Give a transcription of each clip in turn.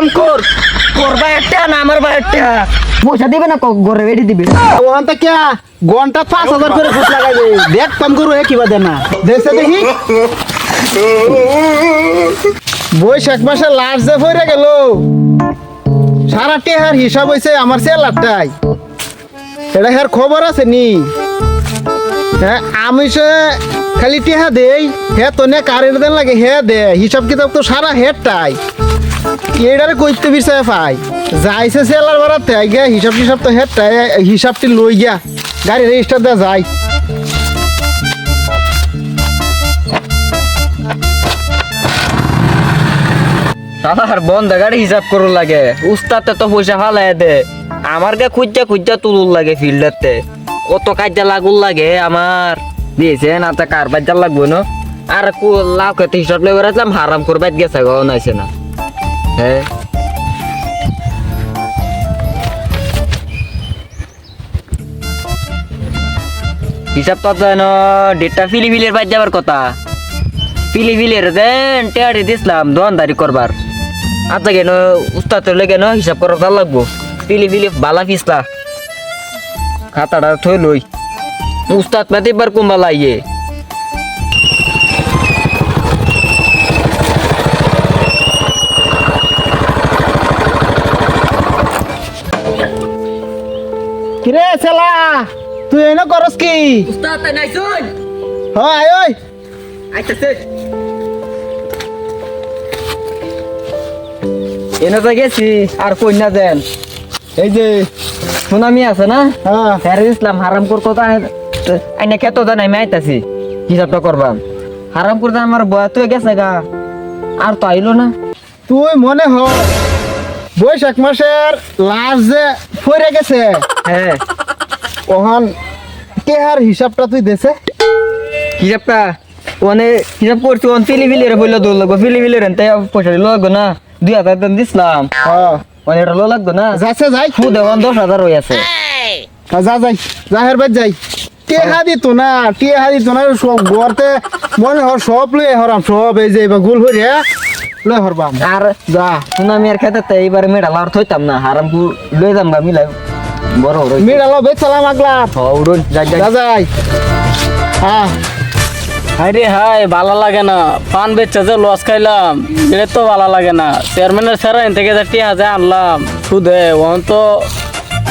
হারাম কর। তোর বাইরটা না আমার বাইরটা পয়সা দিবে না ঘরে বেড়ে দিবে। ওখান থেকে ঘণ্টা পাঁচ হাজার করে ফুট লাগাইবে দেখ কাম করু হে কিবা দেনা দেশে দেখি। বৈশাখ মাসে লাস্ট যে ভরে গেল, সারা টেহার হিসাব হয়েছে আমার সেলারটাই। এটা হের খবর আছে নি? হ্যাঁ আমি সে খালি টেহা দেই, হে তো নে কারেন্ট দেন লাগে, হে দে। হিসাব কিতাব তো সারা হেডটাই এটারে কইতে বিষয় পাই যাইছে সেলার বাড়াতে গিয়া হিসাব টিসাব তো হেডটাই হিসাবটি লই গিয়া গাড়ি রেজিস্টার আর বন্ধ গাড়ি হিসাব করু লাগে। উস্তাদে তো পয়সা ফালাই দে। আমার কে খুঁজা খুঁজা তুলুর লাগে ফিল্ডারতে কত কাজা লাগুল লাগে আমার। দিয়েছে না তো কার বাজার লাগবো না? আর কু- লাউ খেতে হিসাব রাখলাম হারাম করে বাদ গেছে গো নাইছে না। হ্যাঁ। হিসাব তো যেন ডেটটা ফিলি ফিলের বাদ যাবার কথা। ফিলি ফিলের দেন টেয়ারি দিছিলাম, দোয়ানদারি করবার। আচ্ছা কেন উস্তাদ কেন হিসাব করা ভালো লাগবো? ফিলি ফিলি বালা পিসলা খাতাটা থই লই। উস্তাদ পাতে এবার কুম্বালা ইয়ে কিরে সেলা তুই এনে করস কি? উস্তাদ তাই নাই শুন হয় ওই আইতাছে। এনে তো গেছি আর না দেন এই যে সুনামি আছে না? হ্যাঁ। স্যার ইসলাম হারাম করতো তা আইনা খেত জানাই আমি আইতাছি। হিসাবটা করবাম হারাম করতে আমার বয়া তুই গেছে গা? আর তো আইলো না। তুই মনে হ বৈশাখ মাসের লাস্ট যে ফরে গেছে। হ্যাঁ। ওখান টেহার হিসাবটা তুই দেছে? হিসাবটা ওনে হিসাব করছি ওন ফিলি ফিলিরে বলল দৌড় লাগবো। ফিলি ফিলিরে তাই পয়সা লো লাগবো না। দুই হাজার দাম দিছিলাম। হ্যাঁ। ওনে এটা লো লাগবো না। যাচ্ছে যাই। ফুদ এখন দশ হাজার হয়ে আছে। হ্যাঁ, যা যাই। জাহের বাদ যাই। টেহা দিত না টেহা দিত না সব গড়তে মনে হর সব লই হরাম সব এই যে এবার গুল হরে লই হরবাম আর যা সুনামি আর খেতে তো এইবার মেডাল আর থইতাম না হারাম কু লই যাম গা মিলাই। বড় বড় মিড়ালো বেচালাম আগলা উড়ুন যাই যাই। হ্যাঁ আরে হাই ভালো লাগে না। পান বেচছে যে লস খাইলাম এটা তো ভালো লাগে না। চেয়ারম্যানের স্যার এন থেকে যে টিয়া হাজার আনলাম সুদে ওন তো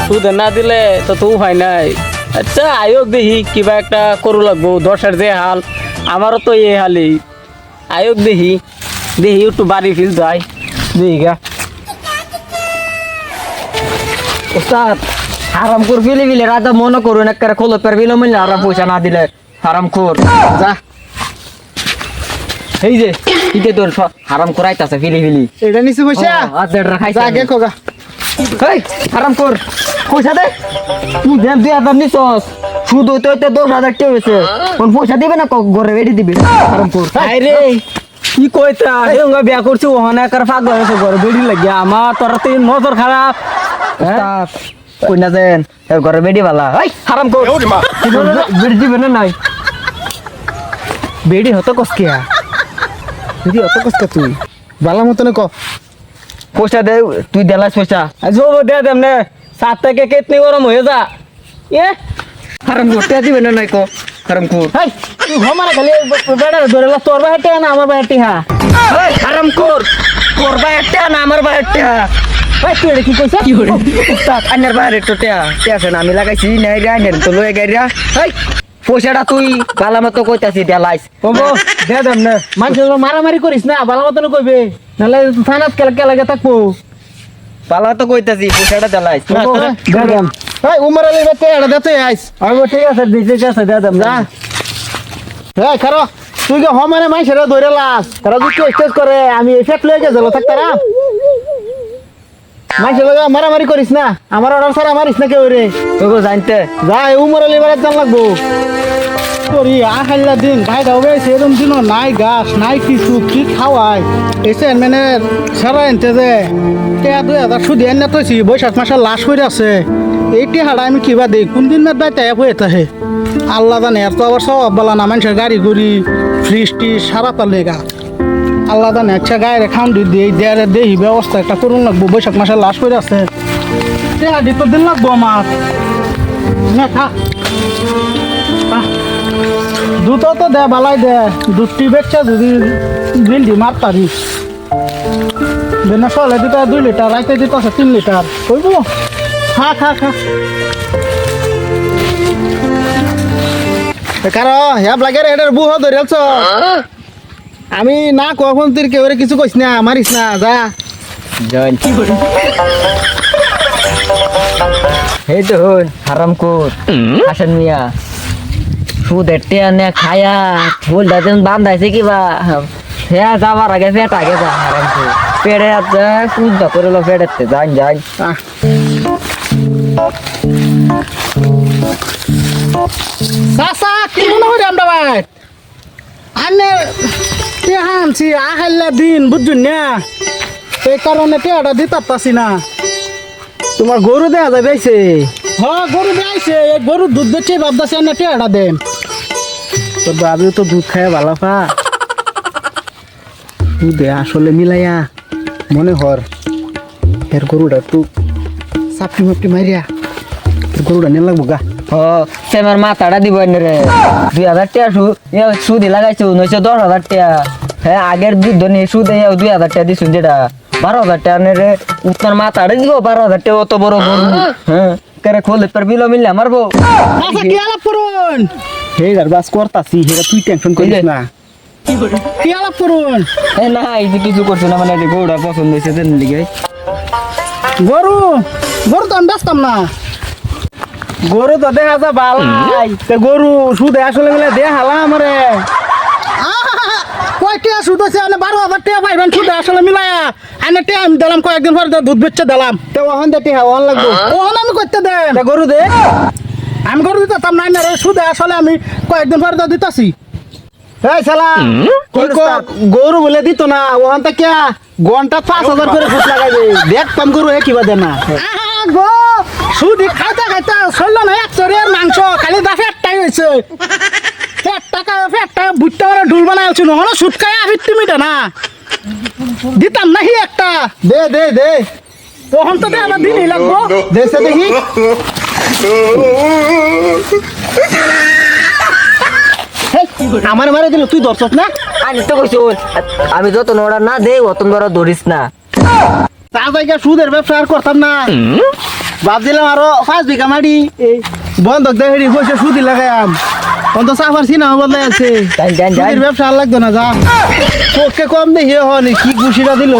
সুদে না দিলে তো তো উপায় নাই। আচ্ছা আয়োগ দেখি কিবা একটা করু লাগবো দশের যে হাল আমারও তো এই হালি আয়োগ দেখি। দেখি একটু বাড়ি ফিল যায় দেখি গা। উস্তাদ হারাম কর ফিলি ফিলি রাজা মনে করুন একটা খোলো পের বিলো মিলে হারাম পয়সা না দিলে হারাম কর যা। এই যে ইতে তোর হারাম করাইতাছে ফিলি ফিলি। এটা নিচে পয়সা আজ দেড় খাইছে। যা গে কোগা হেই হারাম কর পয়সা দে। তুই দেন দুই হাজার নিছস। শুধু তো তো দশ হাজার কে হয়েছে। কোন পয়সা দিবে না ঘরে বেড়ে দিবে। হারাম কর আরে কি কইতা? উঙ্গা বিয়া করছি ওহানে কার পাগল হয়েছে ঘরে বেড়ি লাগিয়া। আমার তোর তুই নজর খারাপ। হ্যাঁ? কইনা যেন ঘরে বেড়ি বালা। হাই হারাম কর। বেড়ি দিবে না নাই? বেড়ি হতো কসকিয়া বেড়ি হতো কসকা তুই? বালা মতনে ক। পয়সা দে তুই দেলাস পয়সা। আজো দে দেমনে সাত থেকে কেতনি গরম হয়ে যা। এ? হারাম করতে দিবে না নাই ক। হারাম কর। হাই ঘমারা খালি বেড়া ধরে তোর বাহাতে না আমার হ্যাঁ এই হারাম কর তোর বাইরটা না আমার বাইরটা ভাই তুই এটা কি কইছ? কি করে উস্তাদ আন্নার বাইরে তো টিয়া টিয়া আছে না আমি লাগাইছি নাই রে তো লয়ে গাইরা পয়সাটা তুই বালা মতো কইতাছি দেলাইস কব দে দে না। মানুষ মারামারি করিস না বালা মতনে কইবে। নাহলে থানাত কেলা কেলা গে থাকব। বালা তো কইতাছি পয়সাটা দেলাইস দে দেম। ভাই উমর আলী বেতে এটা দেতে আইস। আমি ঠিক আছে দিতে আছে দে দে যা। এই তুই কে হমানে মাইছেরা ধরে লাস তারা যদি স্টেজ করে? আমি এফেক্ট লয়ে গেছিল থাকতারা মাইছে লগা মারামারি করিস না আমার অর্ডার ছাড়া মারিস না কেউ রে। তোকে জানতে। যা এই উমর আলী বেড়ার জান লাগবো। আহাল্লা দিন ভাই দাও সেরকম দিন নাই গাছ নাই কিছু কি খাওয়াই? এসে মানে সারা এনতে যে কে দুই হাজার সুদি এনে তৈছি বৈশাখ মাসের লাশ হয়ে আছে এইটি হাড়া আমি কিবা দিই কোন দিন না বাই তাই হয়ে থাকে। আল্লাহ জানে, এত আবার সব বলা না, মানুষের গাড়ি গুড়ি ফ্রিজ টি সারা পালে গা আল্লাহ দান একটা গায়ে দি দিয়ে দেয়ারে দেহি ব্যবস্থা একটা করুন লাগবো, বৈশাখ মাসে লাশ করে আছে। টেহা দিতে দিন লাগবো আমার। নে, খা। তো দে, বালাই দে, দুধটি বেচছে যদি বিল দি মার পারি দিনে সলে দিতে দুই লিটার, রাইতে দিতে আছে তিন লিটার। কইব? খা খা খা। কারও হ্যাপ লাগে রে এটার বুহ ধরেছ আমি না কখন তুই কেউ কিছু কইস না মারিস না যা। জয়েন এই তো হন হারাম কোর হাসান মিয়া। সুদের খায়া ফুল বান্ধাইছে কিবা। হ্যাঁ যাবার আগে পেট আগে যা হারাম কোর পেটে আছে সুদ করে লো পেটেতে যান চাচা কি মনে করি আমরা ভাই? আনে আনছি আহাইলা দিন বুঝুন না? এই কারণে টেহাটা দিতে পারতাছি না। তোমার গরু দেয়া যায় বেছে হ্যাঁ গরু দেয়াইছে এই গরু দুধ বেচে ভাবতাছি আনে টেহাটা দেন। তোর বাবিও তো দুধ খায় ভালো পা। দুধে আসলে মিলাইয়া মনে হর। এর গরুটা একটু সাপটি মাপটি মারিয়া গরুটা নিয়ে লাগবো গা। ও সেমার মাথাটা দিব এনে রে। দুই হাজার টাকা সু সুদি লাগাইছো নয়শো দশ হাজার টাকা। হ্যাঁ আগের নিয়ে সুদে দুই হাজার টাকা দিছুন যেটা। বারো হাজার টাকা নে রে উত্তর মাথাটা দিব বারো হাজার টাকা অত বড় গরু হ্যাঁ কেরে খোলে তোর বিলো মিললে মারবো হে আর বাস করতাছি হেরা তুই টেনশন করিস না। কি আলাপ করুন? এ না এই যে কিছু করছ না মানে গরুটা পছন্দ হয়েছে গরু? গরু তো আমি বেচতাম না। গরু তো দেখা যা বালাই। তে গরু সুদে আসলে মিলে দে হালা আমারে। কয় টিয়া সুদ আছে? আনে বারো হাজার টিয়া পাইবেন সুদ আসলে মিলায়া। আনে টিয়া আমি দিলাম কয়েকদিন পরে দুধ বেচে দিলাম। তে ওখান দেখতে হাওয়ান লাগবো। ওহন আমি করতে দেন। গরু দে। আমি গরু দিতাম নাই না রে সুদে আসলে আমি কয়েকদিন পরে তো দিতাছি। এই শালা কি কর? গরু বলে দিত না ওখান থেকে ঘণ্টা পাঁচ হাজার করে ঘুষ লাগাইবে। দেখতাম গরু হে কিবা দে না গো সুদি খাইতে খাইতে চলল না এক চড়িয়ার মাংস খালি দা ফেটটাই হয়েছে ফেট টাকা ফেট টাকা বুঝতে পারে ঢুল বানাই আলছি নহলে সুদ খাই আমি তুমি না দিতাম নাহি একটা। দে দে দে। ওহন তো দে আমার দিনই লাগবো। দেশে দেখি। আমার মারে দিল তুই দর্শক না? আমি তো কইছো আমি যত নোড়া না দেই অত বড় ধরিস না। তা জায়গা সুদের ব্যবসা আর করতাম না। ভাবছিলাম আরও পাঁচ বিঘা মাটি। এই বন্ধক হেরি পয়সা সুদি লাগাইম অন্ত সাফার সিনেমা বদলাই আছে ব্যবসা আর লাগতো না যা। চোখকে কম দেখি হনি কি খুশিটা দিল।